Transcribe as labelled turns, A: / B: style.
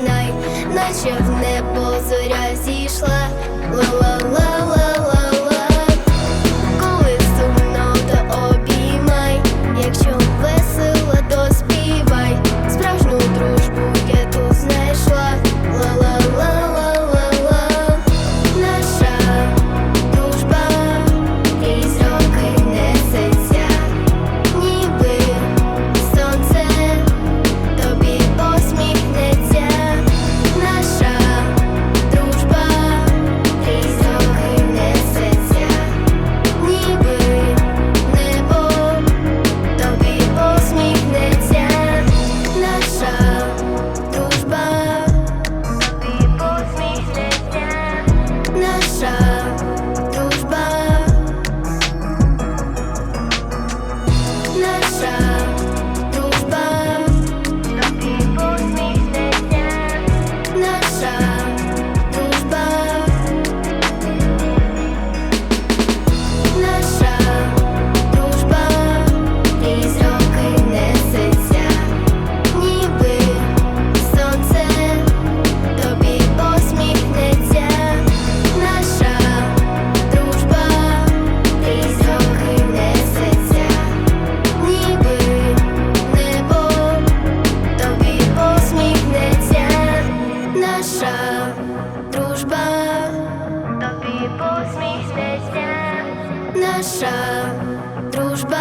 A: знай, наче в небо зоря зійшла. Ла-ла-ла-ла дружба, тобі посміхнеться, наша дружба.